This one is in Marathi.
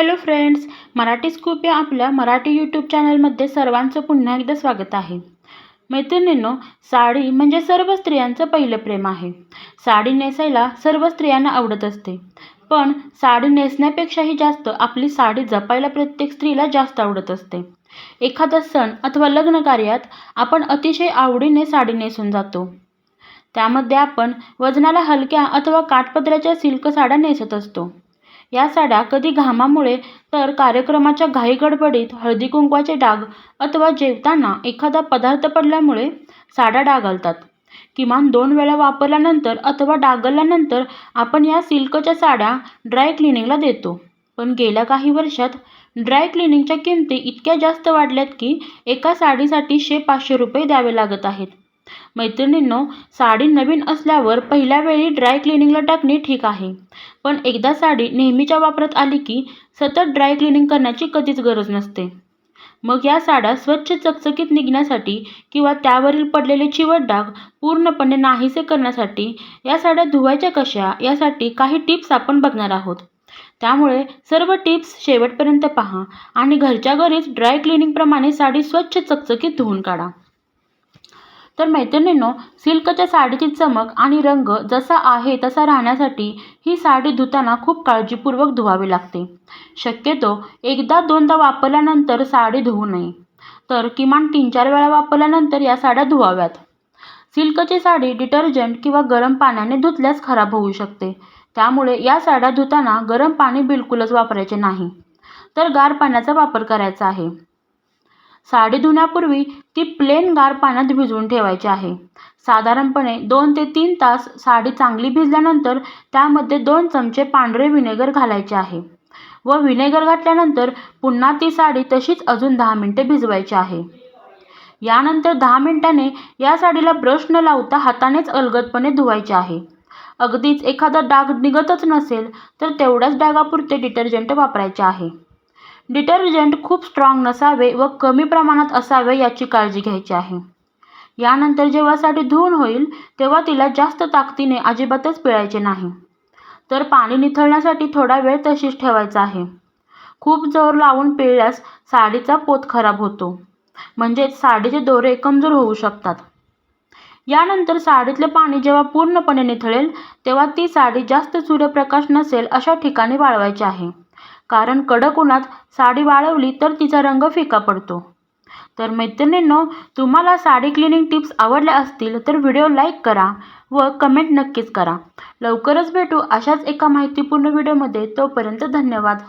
हॅलो फ्रेंड्स मराठी स्कूप या आपल्या मराठी यूट्यूब चॅनलमध्ये सर्वांचं पुन्हा एकदा स्वागत आहे. मैत्रिणींनो साडी म्हणजे सर्व स्त्रियांचं पहिलं प्रेम आहे. साडी नेसायला सर्व स्त्रियांना आवडत असते. पण साडी नेसण्यापेक्षाही जास्त आपली साडी जपायला प्रत्येक स्त्रीला जास्त आवडत असते. एखादा सण अथवा लग्न कार्यात आपण अतिशय आवडीने साडी नेसून जातो. त्यामध्ये आपण वजनाला हलक्या अथवा काठपदराच्या सिल्क साड्या नेसत असतो. या साड्या कधी घामामुळे तर कार्यक्रमाच्या घाईगडबडीत हळदी कुंकवाचे डाग अथवा जेवताना एखादा पदार्थ पडल्यामुळे साड्या डागलतात. किमान दोन वेळा वापरल्यानंतर अथवा डागल्यानंतर आपण या सिल्कच्या साड्या ड्राय क्लिनिंगला देतो. पण गेल्या काही वर्षात ड्राय क्लिनिंगच्या किमती इतक्या जास्त वाढल्यात की एका साडीसाठी शे पाचशे रुपये द्यावे लागत आहेत. मैत्रिणींनो साडी नवीन असल्यावर पहिल्या वेळी ड्राय क्लिनिंगला टाकणे ठीक आहे. पण एकदा साडी नेहमीच्या वापरात आली की सतत ड्राय क्लिनिंग करण्याची कधीच गरज नसते. मग या साड्या स्वच्छ चकचकीत निघण्यासाठी किंवा त्यावरील पडलेले चिवट डाग पूर्णपणे नाहीसे करण्यासाठी या साड्या धुवायच्या कशा यासाठी काही टिप्स आपण बघणार आहोत. त्यामुळे सर्व टिप्स शेवटपर्यंत पहा आणि घरच्या घरीच ड्राय क्लिनिंगप्रमाणे साडी स्वच्छ चकचकीत धुवून काढा. तर मैत्रिणींनो सिल्कच्या साडीची चमक आणि रंग जसा आहे तसा राहण्यासाठी ही साडी धुताना खूप काळजीपूर्वक धुवावी लागते. शक्यतो एकदा दोनदा वापरल्यानंतर साडी धुवू नये. तर किमान तीन चार वेळा वापरल्यानंतर या साड्या धुवाव्यात. सिल्कची साडी डिटर्जंट किंवा गरम पाण्याने धुतल्यास खराब होऊ शकते. त्यामुळे या साड्या धुताना गरम पाणी बिलकुलच वापरायचे नाही. तर गार पाण्याचा वापर करायचा आहे. साडी धुण्यापूर्वी ती प्लेन गार पाण्यात भिजवून ठेवायची आहे. साधारणपणे दोन ते तीन तास साडी चांगली भिजल्यानंतर त्यामध्ये दोन चमचे पांढरे विनेगर घालायचे आहे व विनेगर घातल्यानंतर पुन्हा ती साडी तशीच अजून दहा मिनटे भिजवायची आहे. यानंतर दहा मिनिटाने या साडीला ब्रश न लावता हातानेच अलगदपणे धुवायचे आहे. अगदीच एखादा डाग निघतच नसेल तर तेवढ्याच डागापुरते डिटर्जंट वापरायचे आहे. डिटर्जंट खूप स्ट्रॉंग नसावे व कमी प्रमाणात असावे याची काळजी घ्यायची आहे. यानंतर जेव्हा साडी धुवून होईल तेव्हा तिला जास्त ताकदीने अजिबातच पिळायचे नाही. तर पाणी निथळण्यासाठी थोडा वेळ तशीच ठेवायचा आहे. खूप जोर लावून पिळल्यास साडीचा पोत खराब होतो. म्हणजेच साडीचे दोरे कमजोर होऊ शकतात. यानंतर साडीतले पाणी जेव्हा पूर्णपणे निथळेल तेव्हा ती साडी जास्त सूर्यप्रकाश नसेल अशा ठिकाणी वाळवायची आहे. कारण कडक उन्हात साडी वाळवली तर तिचा रंग फिका पडतो. तर मैत्रिणींनो तुम्हाला साडी क्लिनिंग टिप्स आवडल्या असतील तर व्हिडिओ लाईक करा व कमेंट नक्कीच करा. लवकरच भेटू अशाच एका माहितीपूर्ण व्हिडिओमध्ये. तोपर्यंत धन्यवाद.